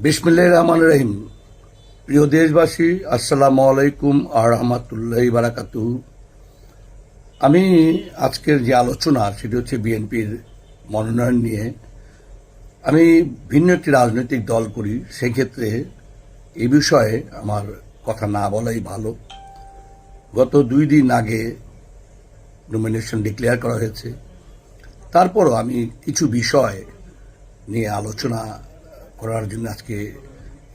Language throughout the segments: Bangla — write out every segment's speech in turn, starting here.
বিসমিল্লাহ রহমান রহিম। প্রিয় দেশবাসী, আসসালামু আলাইকুম আর রহমাতুল্লাহ বারাকাতু আমি আজকের যে আলোচনা, সেটি হচ্ছে বিএনপির মনোনয়ন নিয়ে। আমি ভিন্ন একটি রাজনৈতিক দল করি, সেক্ষেত্রে এ বিষয়ে আমার কথা না বলাই ভালো। গত দুই দিন আগে নমিনেশন ডিক্লেয়ার করা হয়েছে। তারপরও আমি কিছু বিষয় নিয়ে আলোচনা করার জন্য আজকে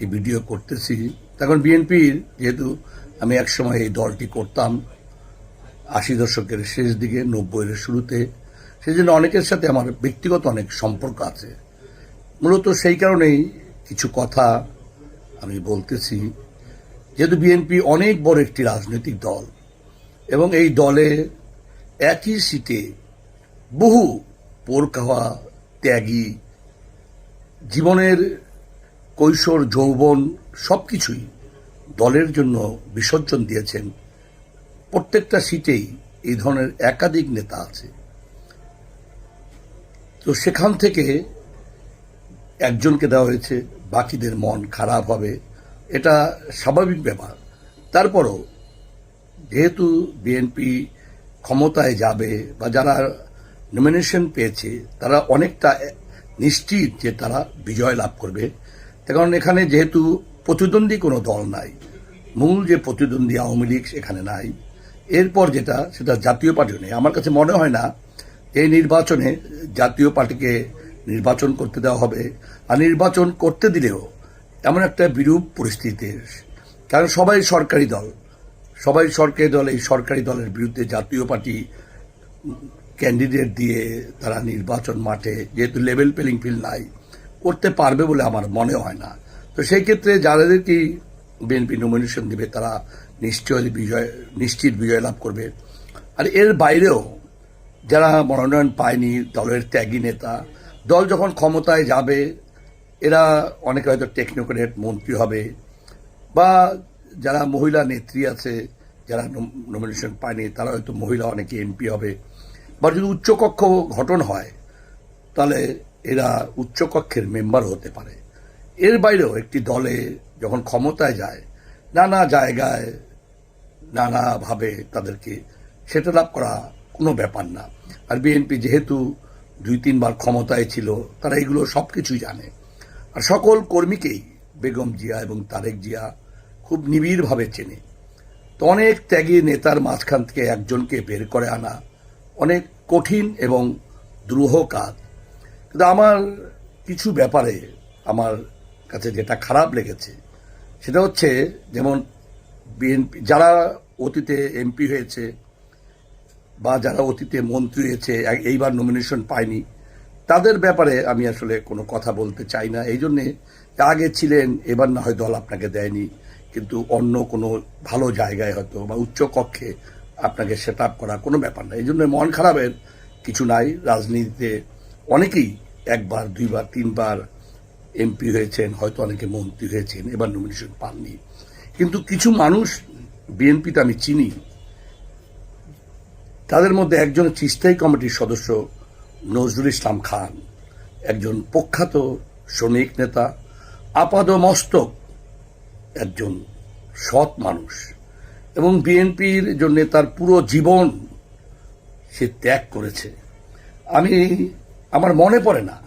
এই ভিডিও করতেছি। তখন বিএনপির যেহেতু আমি একসময় এই দলটি করতাম, আশি দশকের শেষ দিকে, নব্বইয়ের শুরুতে সেই জন্য অনেকের সাথে আমার ব্যক্তিগত অনেক সম্পর্ক আছে। মূলত সেই কারণেই কিছু কথা আমি বলতেছি। যেহেতু বিএনপি অনেক বড় একটি রাজনৈতিক দল এবং এই দলে একই সিটে বহু পোর খাওয়া ত্যাগী জীবনের কৈশোর, যৌবন সব কিছুই দলের জন্য বিসর্জন দিয়েছেন। প্রত্যেকটা সিটেই এই ধরনের একাধিক নেতা আছে। তো সেখান থেকে একজনকে দেওয়া হয়েছে, বাকিদের মন খারাপ হবে, এটা স্বাভাবিক ব্যাপার। তারপরও যেহেতু বিএনপি ক্ষমতায় যাবে বা যারা নমিনেশন পেয়েছে, তারা অনেকটা নিশ্চিত যে তারা বিজয় লাভ করবে। কারণ এখানে যেহেতু প্রতিদ্বন্দ্বী কোনো দল নাই, মূল যে প্রতিদ্বন্দ্বী আওয়ামী লীগ সেখানে নাই, এরপর যেটা সেটা জাতীয় পার্টিও নেই। আমার কাছে মনে হয় না এই নির্বাচনে জাতীয় পার্টিকে নির্বাচন করতে দেওয়া হবে। আর নির্বাচন করতে দিলেও এমন একটা বিরূপ পরিস্থিতিতে কারণ সবাই সরকারি দল। সবাই সরকারি দল, এই সরকারি দলের বিরুদ্ধে জাতীয় পার্টি ক্যান্ডিডেট দিয়ে তারা নির্বাচন মাঠে যেহেতু লেভেল প্লেইং ফিল্ড নাই, করতে পারবে বলে আমার মনে হয় না। তো সেই ক্ষেত্রে যাদেরকেই বিএনপি নমিনেশন দেবে, তারা নিশ্চয়ই বিজয়, নিশ্চিত বিজয় লাভ করবে। আর এর বাইরেও যারা মনোনয়ন পায়নি, দলের ত্যাগী নেতা, দল যখন ক্ষমতায় যাবে, এরা অনেকে হয়তো টেকনোক্রেট মন্ত্রী হবে, বা যারা মহিলা নেত্রী আছে, যারা নমিনেশন পায়নি, তারা হয়তো মহিলা, অনেকে এমপি হবে। বা যদি উচ্চকক্ষ ঘটন হয়, তাহলে এরা উচ্চকক্ষের মেম্বার হতে পারে। এর বাইরেও একটি দলে যখন ক্ষমতায় যায়, নানা জায়গায় নানাভাবে তাদেরকে সেটা লাভ করা কোনো ব্যাপার না। আর বিএনপি যেহেতু দুই, তিনবার ক্ষমতায় ছিল, তারা এগুলো সব কিছুই জানে। আর সকল কর্মীকেই বেগম জিয়া এবং তারেক জিয়া খুব নিবিড়ভাবে চেনে। তো অনেক ত্যাগী নেতার মাঝখান থেকে একজনকে বের করে আনা অনেক কঠিন এবং দ্রুহ কাজ। কিন্তু আমার কিছু ব্যাপারে আমার কাছে যেটা খারাপ লেগেছে, সেটা হচ্ছে যেমন বিএনপি, যারা অতীতে এমপি হয়েছে বা যারা অতীতে মন্ত্রী হয়েছে এইবার নমিনেশন পায়নি, তাদের ব্যাপারে আমি আসলে কোনো কথা বলতে চাই না। এই জন্যে আগে ছিলেন, এবার না হয় দল আপনাকে দেয়নি, কিন্তু অন্য কোনো ভালো জায়গায় হয়তো বা উচ্চ কক্ষে আপনাকে সেট আপ করা কোনো ব্যাপার না। এই জন্য মন খারাপের কিছু নাই। রাজনীতিতে অনেকেই একবার, দুইবার, তিনবার এমপি হয়েছেন, হয়তো অনেকে মন্ত্রী হয়েছেন, এবার নমিনেশন পাননি। কিন্তু কিছু মানুষ বিএনপিতে আমি চিনি, তাদের মধ্যে একজন চিস্তাই কমিটির সদস্য নজরুল ইসলাম খান। একজন প্রখ্যাত শ্রমিক নেতা আপাদ মস্তক একজন সৎ মানুষ। এবং বিএনপির জন্য তার পুরো জীবন সে ত্যাগ করেছে। আমি, আমার মনে পড়ে না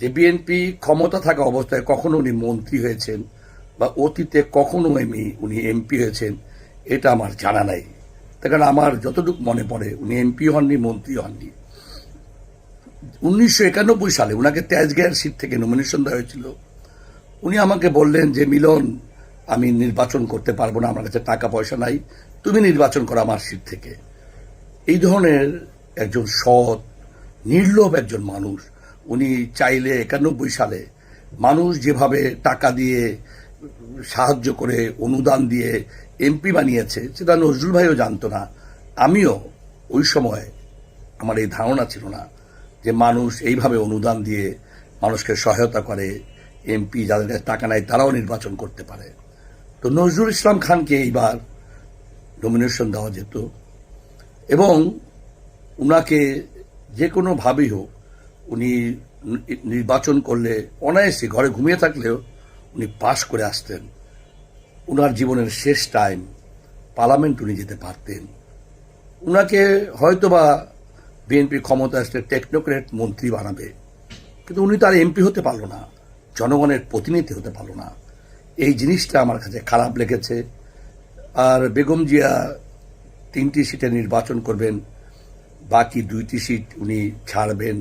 যে বিএনপি ক্ষমতা থাকা অবস্থায় কখনো উনি মন্ত্রী হয়েছেন বা অতীতে কখনো এমনি উনি এমপি হয়েছেন, এটা আমার জানা নাই। কারণ আমার যতটুকু মনে পড়ে, উনি এমপি হননি, মন্ত্রী হননি। উনিশশো একানব্বই সালে ওনাকে তেজগাঁয়ের সিট থেকে নমিনেশন দেওয়া হয়েছিল। উনি আমাকে বললেন যে, মিলন আমি নির্বাচন করতে পারব না, আমার কাছে টাকা পয়সা নাই, তুমি নির্বাচন করো আমার সিট থেকে। এই ধরনের একজন সৎ, নির্লোভ একজন মানুষ, উনি চাইলে একানব্বই সালে মানুষ যেভাবে টাকা দিয়ে সাহায্য করে, অনুদান দিয়ে এমপি বানিয়েছে, সেটা নজরুল ভাইও জানতো না। আমিও ওই সময় আমার এই ধারণা ছিল না যে মানুষ এইভাবে অনুদান দিয়ে মানুষকে সহায়তা করে, এমপি যাদের টাকা নাই তারাও নির্বাচন করতে পারে। তো নজরুল ইসলাম খানকে এইবার নমিনেশন দেওয়া যেত। এবং উনাকে যে কোনোভাবেই হোক উনি নির্বাচন করলে অনায়াসে ঘরে ঘুমিয়ে থাকলেও উনি পাশ করে আসতেন। উনার জীবনের শেষ টাইম পার্লামেন্ট উনি যেতে পারতেন। উনাকে হয়তোবা বিএনপি ক্ষমতা আসলে টেকনোক্রেট মন্ত্রী বানাবে, কিন্তু উনি তার এমপি হতে পারল না, জনগণের প্রতিনিধি হতে পারল না। এই জিনিসটা আমার কাছে খারাপ লেগেছে। আর বেগম জিয়া তিনটি সিটে নির্বাচন করবেন, বাকি দুইটি সিট উনি ছাড়বেন।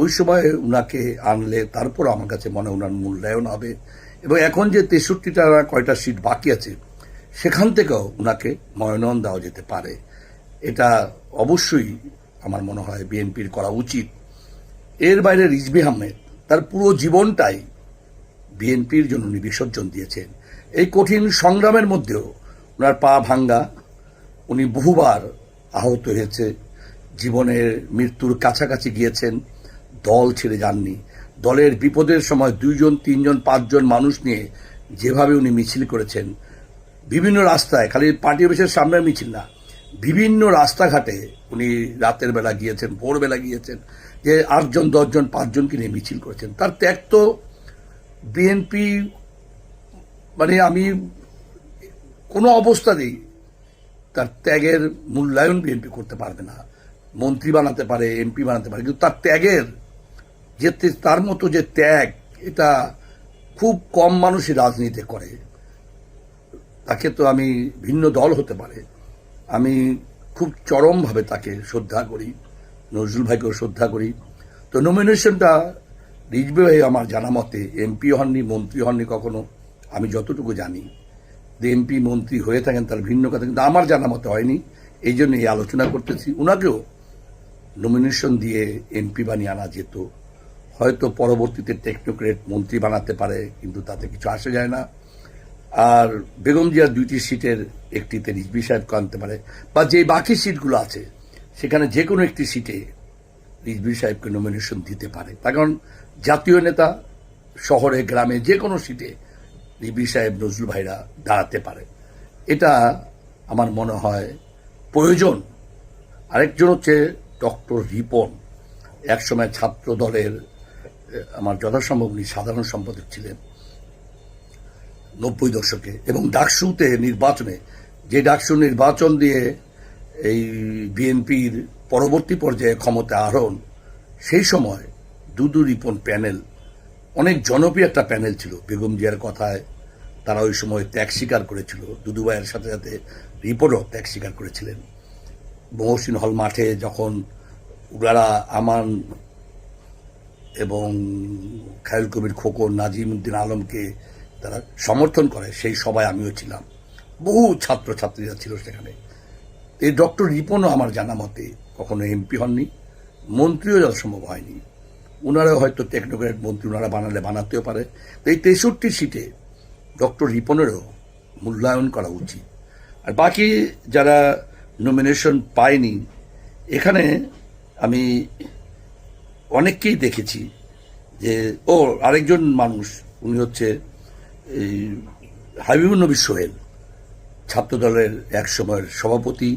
ওই সময় উনাকে আনলে তারপর আমার কাছে মনে উনার মূল্যায়ন হবে। এবং এখন যে তেষট্টিটা কয়টা সিট বাকি আছে, সেখান থেকেও উনাকে মনোনয়ন দেওয়া যেতে পারে। এটা অবশ্যই আমার মনে হয় বিএনপির করা উচিত। এর বাইরে রিজবি আহমেদ, তার পুরো জীবনটাই বিএনপির জন্য উনি বিসর্জন দিয়েছেন। এই কঠিন সংগ্রামের মধ্যেও ওনার পা ভাঙ্গা উনি বহুবার আহত হয়েছে। জীবনের মৃত্যুর কাছাকাছি গিয়েছেন। দল ছেড়ে যাননি। দলের বিপদের সময় দুইজন, তিনজন, পাঁচজন মানুষ নিয়ে যেভাবে উনি মিছিল করেছেন, বিভিন্ন রাস্তায়, খালি পার্টি অফিসের সামনে মিছিল না, বিভিন্ন রাস্তাঘাটে উনি রাতের বেলা গিয়েছেন, ভোরবেলা গিয়েছেন, যে আটজন, দশজন, পাঁচজনকে নিয়ে মিছিল করেছেন। তার ত্যাগ তো বিএনপি মানে আমি কোনো অবস্থাতেই তার ত্যাগের মূল্যায়ন বিএনপি করতে পারবে না। মন্ত্রী বানাতে পারে এমপি বানাতে পারে, কিন্তু তার ত্যাগের যে তার মতো যে ত্যাগ, এটা খুব কম মানুষই রাজনীতি করে। তাকে তো আমি ভিন্ন দল হতে পারে। আমি খুব চরমভাবে তাকে শ্রদ্ধা করি, নজরুল ভাইকেও শ্রদ্ধা করি। তো নমিনেশনটা রিজবে আমার জানা মতে এমপি হননি, মন্ত্রী হননি কখনো, আমি যতটুকু জানি। যে এমপি মন্ত্রী হয়ে থাকেন তার ভিন্ন কথা, কিন্তু আমার জানা মতে হয়নি। এই জন্য এই আলোচনা করতেছি। ওনাকেও নমিনেশন দিয়ে এমপি বানিয়ে আনা যেত। হয়তো পরবর্তীতে টেকনোক্রেট মন্ত্রী বানাতে পারে, কিন্তু তাতে কিছু আসে যায় না। আর বেগম জিয়ার দুইটি সিটের একটিতে রিজবি সাহেবকে আনতে পারে, বা যে বাকি সিটগুলো আছে, সেখানে যে কোনো একটি সিটে রিজবি সাহেবকে নমিনেশন দিতে পারে। তার কারণ জাতীয় নেতা শহরে, গ্রামে যে কোনো সিটে রিজবি সাহেব, নজরুল ভাইরা দাঁড়াতে পারে। এটা আমার মনে হয় প্রয়োজন। আরেকজন হচ্ছে ডক্টর রিপন। একসময় ছাত্র দলের আমার যথাসম্ভব উনি সাধারণ সম্পাদক ছিলেন। নব্বই দশকে। এবং ডাকসুতে নির্বাচনে যে ডাকসু নির্বাচন দিয়ে এই বিএনপির পরবর্তী পর্যায়ে ক্ষমতা আরোহণ সেই সময় দুদু রিপন প্যানেল, অনেক জনপ্রিয় একটা প্যানেল ছিল, বেগম জিয়ার কথায়। তারা ওই সময় ত্যাগ স্বীকার করেছিল, দুদু ভাইয়ের সাথে সাথে রিপনও ত্যাগ স্বীকার করেছিলেন। মহসিন হল মাঠে যখন উনারা আমান এবং খায়ুল কবির খোকন, নাজিম উদ্দিন আলমকে তারা সমর্থন করে, সেই সভায় আমিও ছিলাম। বহু ছাত্র ছাত্রীরা ছিল সেখানে। এই ডক্টর রিপনও আমার জানা মতে কখনো এমপি হননি, মন্ত্রীও যথাসম্ভব হয়নি। ওনারাও হয়তো টেকনোক্রেট মন্ত্রী ওনারা বানালে বানাতেও পারে। তো এই তেষট্টি সিটে ডক্টর রিপনেরও মূল্যায়ন করা উচিত। আর বাকি যারা নমিনেশন পায়নি, এখানে আমি অনেককেই দেখেছি যে, ও আরেকজন মানুষ, উনি হচ্ছে এই হাবিবুল নবী সোহেল। ছাত্রদলের এক সময়ের সভাপতি,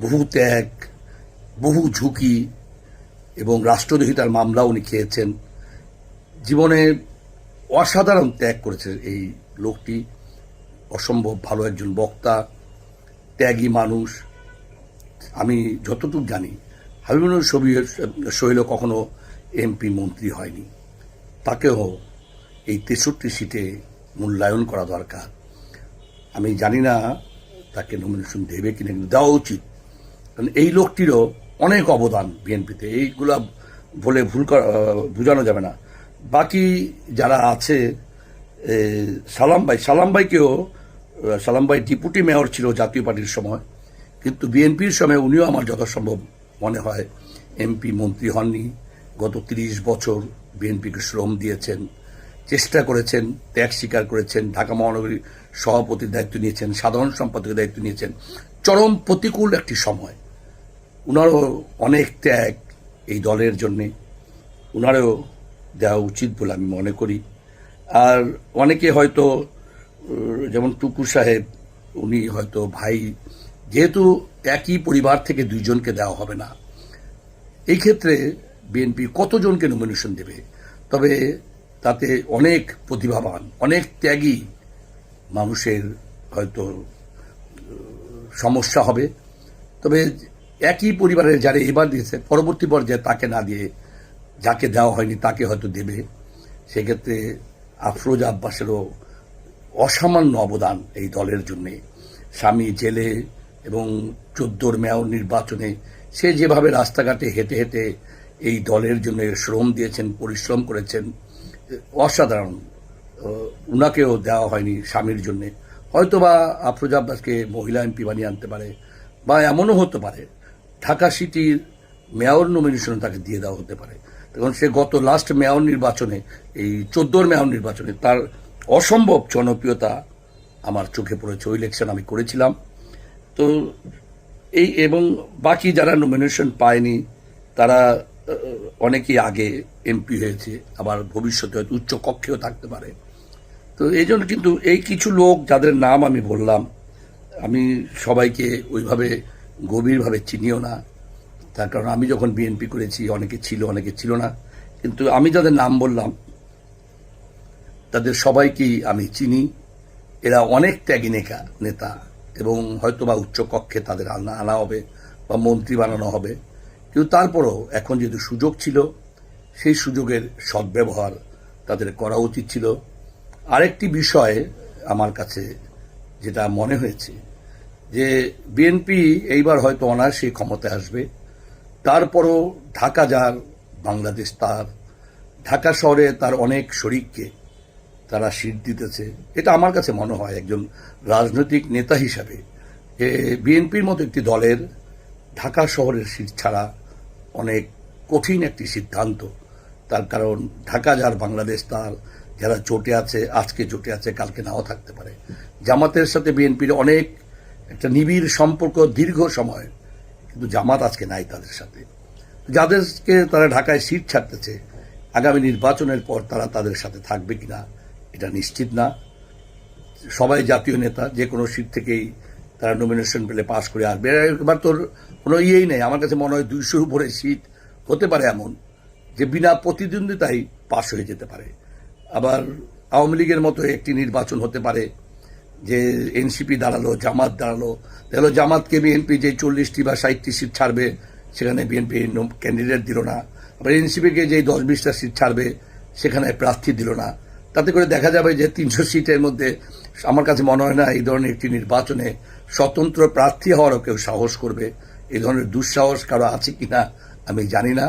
বহু ত্যাগ, বহু ঝুঁকি এবং রাষ্ট্রদ্রোহিতার মামলা উনি খেয়েছেন। জীবনে অসাধারণ ত্যাগ করেছে এই লোকটি। অসম্ভব ভালো একজন বক্তা, ত্যাগী মানুষ। আমি যতটুকু জানি হাবিবুল সবির শৈল কখনো এমপি মন্ত্রী হয়নি। তাকেও এই তেষট্টি সিটে মূল্যায়ন করা দরকার। আমি জানি না তাকে নমিনেশন দেবে কিনা, কিন্তু দেওয়া উচিত। কারণ এই লোকটিরও অনেক অবদান বিএনপিতে। এইগুলা বলে ভুল বোঝানো যাবে না। বাকি যারা আছে সালাম ভাই, সালাম ভাইকেও সালাম ভাই ডেপুটি মেয়র ছিল জাতীয় পার্টির সময়। কিন্তু বিএনপির সময় উনিও আমার যথাসম্ভব মনে হয় এমপি মন্ত্রী হননি। গত তিরিশ বছর বিএনপিকে শ্রম দিয়েছেন। চেষ্টা করেছেন, ত্যাগ স্বীকার করেছেন, ঢাকা মহানগরীর সভাপতির দায়িত্ব নিয়েছেন, সাধারণ সম্পাদকের দায়িত্ব নিয়েছেন। চরম প্রতিকূল একটি সময়। উনারও অনেক ত্যাগ এই দলের জন্যে। উনারও দেওয়া উচিত বলে আমি মনে করি। আর অনেকে হয়তো যেমন টুকু সাহেব, উনি হয়তো ভাই, যেহেতু একই পরিবার থেকে দুইজনকে দেওয়া হবে না। এই ক্ষেত্রে বিএনপি কতজনকে নমিনেশন দেবে? তবে তাতে অনেক প্রতিভাবান, অনেক ত্যাগী মানুষের হয়তো সমস্যা হবে। তবে একই পরিবারের যারা এবার দিয়েছে, পরবর্তী পর্যায়ে তাকে না দিয়ে যাকে দেওয়া হয়নি তাকে হয়তো দেবে। সেক্ষেত্রে আফরোজ আব্বাসেরও অসামান্য অবদান এই দলের জন্যে। স্বামী জেলে এবং চোদ্দোর মেয়র নির্বাচনে সে যেভাবে রাস্তাঘাটে হেঁটে হেঁটে এই দলের জন্য শ্রম দিয়েছেন, পরিশ্রম করেছেন অসাধারণ। উনাকেও দেওয়া হয়নি স্বামীর জন্যে। হয়তোবা আফরোজ আব্বাসকে মহিলা এমপি বানিয়ে আনতে পারে, বা এমনও হতে পারে, ঢাকা সিটির মেয়র নমিনেশন তাকে দিয়ে দেওয়া হতে পারে। তখন সে গত লাস্ট মেয়র নির্বাচনে, এই চোদ্দোর মেয়র নির্বাচনে তার অসম্ভব জনপ্রিয়তা আমার চোখে পড়েছে। ওই ইলেকশন আমি করেছিলাম। তো, এই এবং বাকি যারা নমিনেশন পায়নি, তারা অনেকেই আগে এমপি হয়েছে, আবার ভবিষ্যতে হয়তো উচ্চ কক্ষেও থাকতে পারে। তো এই জন্য কিন্তু এই কিছু লোক যাদের নাম আমি বললাম, আমি সবাইকে ওইভাবে গভীরভাবে চিনিও না। তার কারণ আমি যখন বিএনপি করেছি, অনেকে ছিল অনেকে ছিল না। কিন্তু আমি যাদের নাম বললাম, তাদের সবাইকেই আমি চিনি। এরা অনেক ত্যাগী নেতা নেতা, এবং হয়তোবা উচ্চ কক্ষে তাদের আনা আনা হবে বা মন্ত্রী বানানো হবে। কিন্তু তারপরও এখন যেহেতু সুযোগ ছিল, সেই সুযোগের সদ্ব্যবহার তাদের করা উচিত ছিল। আরেকটি বিষয় আমার কাছে যেটা মনে হয়েছে, যে বিএনপি এইবার হয়তো অনায়াসে ক্ষমতায় আসবে। তারপরও ঢাকা যার, বাংলাদেশ তার, ঢাকা শহরে তার অনেক শরিককে তারা সিট দিতেছে। এটা আমার কাছে মনে হয় একজন রাজনৈতিক নেতা হিসাবে, যে বিএনপির মতো একটি দলের ঢাকা শহরের সিট ছাড়া কঠিন একটি সিদ্ধান্ত। তার কারণ ঢাকা, যার বাংলাদেশ তার, যারা জোটে আছে, আজকে জোটে আছে, কালকে নাও থাকতে পারে। জামাতের সাথে বিএনপির অনেক একটা নিবিড় সম্পর্ক দীর্ঘ সময়, কিন্তু জামাত আজকে নাই তাদের সাথে। যাদেরকে তারা ঢাকায় সিট ছাড়তেছে, আগামী নির্বাচনের পর তারা তাদের সাথে থাকবে কিনা, এটা নিশ্চিত না। সবাই জাতীয় নেতা, যে কোনো সিট থেকেই তারা নমিনেশন পেলে পাশ করে আসবে। এবার তোর কোনো ইয়েই নেই। আমার কাছে মনে হয় দুইশোর উপরে সিট হতে পারে এমন যে বিনা প্রতিদ্বন্দ্বিতাই পাশ হয়ে যেতে পারে। আবার আওয়ামী লীগের মতো একটি নির্বাচন হতে পারে যে এনসিপি দাঁড়াল, জামাত দাঁড়াল। তাহলে জামাতকে বিএনপি যে চল্লিশটি বা ষাটটি সিট ছাড়বে, সেখানে বিএনপি ক্যান্ডিডেট দিল না। আবার এনসিপিকে যে দশ বিশটা সিট ছাড়বে, সেখানে প্রার্থী দিল না। তাতে করে দেখা যাবে যে তিনশো সিটের মধ্যে আমার কাছে মনে হয় না এই ধরনের একটি নির্বাচনে স্বতন্ত্র প্রার্থী হওয়ারও কেউ সাহস করবে। এই ধরনের দুঃসাহস কারও আছে কি না আমি জানি না।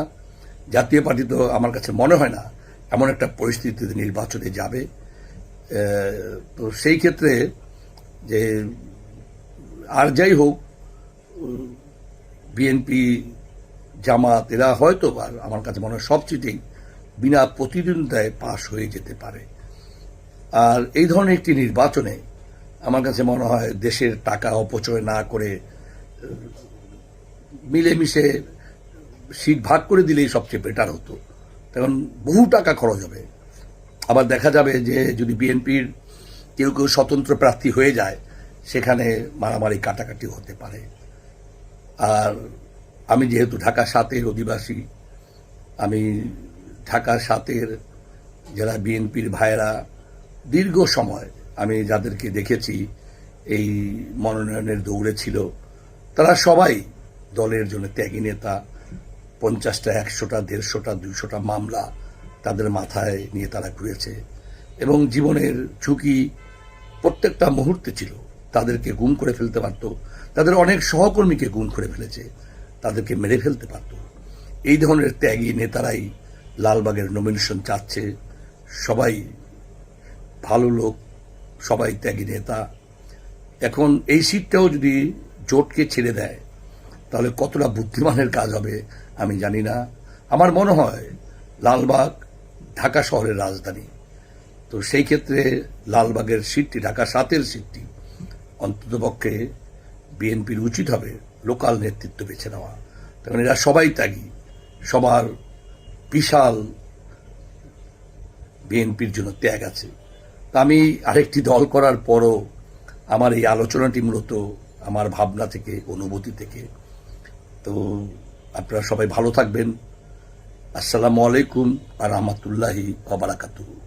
জাতীয় পার্টি তো আমার কাছে মনে হয় না এমন একটা পরিস্থিতিতে নির্বাচনে যাবে। তো সেই ক্ষেত্রে যে আর যাই হোক, বিএনপি, জামাত এরা হয়তো আমার কাছে মনে হয় সব সিটেই বিনা প্রতিদ্বন্দ্বিতায় পাশ হয়ে যেতে পারে। আর এই ধরনের একটি নির্বাচনে আমার কাছে মনে হয় দেশের টাকা অপচয় না করে মিলেমিশে সিট ভাগ করে দিলেই সবচেয়ে বেটার হতো। কারণ বহু টাকা খরচ হবে। আবার দেখা যাবে যে যদি বিএনপির কেউ কেউ স্বতন্ত্র প্রার্থী হয়ে যায়, সেখানে মারামারি কাটাকাটি হতে পারে। আর আমি যেহেতু ঢাকা সাতের অধিবাসী, আমি ঢাকা সাতের যারা বিএনপির ভাইয়েরা, দীর্ঘ সময় আমি যাদেরকে দেখেছি, এই মনোনয়নের দৌড়ে ছিল, তারা সবাই দলের জন্য ত্যাগী নেতা, পঞ্চাশটা, একশোটা, দেড়শোটা, দুইশোটা মামলা তাদের মাথায় নিয়ে তারা ঘুরেছে। এবং জীবনের ঝুঁকি প্রত্যেকটা মুহূর্তে ছিল। তাদেরকে গুম করে ফেলতে পারত। তাদের অনেক সহকর্মীকে গুম করে ফেলেছে। তাদেরকে মেরে ফেলতে পারত। এই ধরনের ত্যাগী নেতারাই লালবাগের নমিনেশন চাচ্ছে। সবাই ভালো লোক, সবাই ত্যাগী নেতা। এখন এই সিটটাও যদি জোটকে ছেড়ে দেয় তাহলে কতটা বুদ্ধিমানের কাজ হবে আমি জানি না। আমার মনে হয় লালবাগ ঢাকা শহরের রাজধানী। তো সেই ক্ষেত্রে লালবাগের সিটটি, ঢাকা সাতের সিটটি অন্ততপক্ষে বিএনপির উচিত হবে লোকাল নেতৃত্ব বেছে নেওয়া। কারণ এরা সবাই ত্যাগী, সবার বিশাল বিএনপির জন্য ত্যাগ আছে। তা আমি আরেকটি দল করার পরও আমার এই আলোচনাটি মূলত আমার ভাবনা থেকে, অনুভূতি থেকে তো আপনারা সবাই ভালো থাকবেন। আসসালামু আলাইকুম আর রহমতুল্লাহি আবরাকাতুহু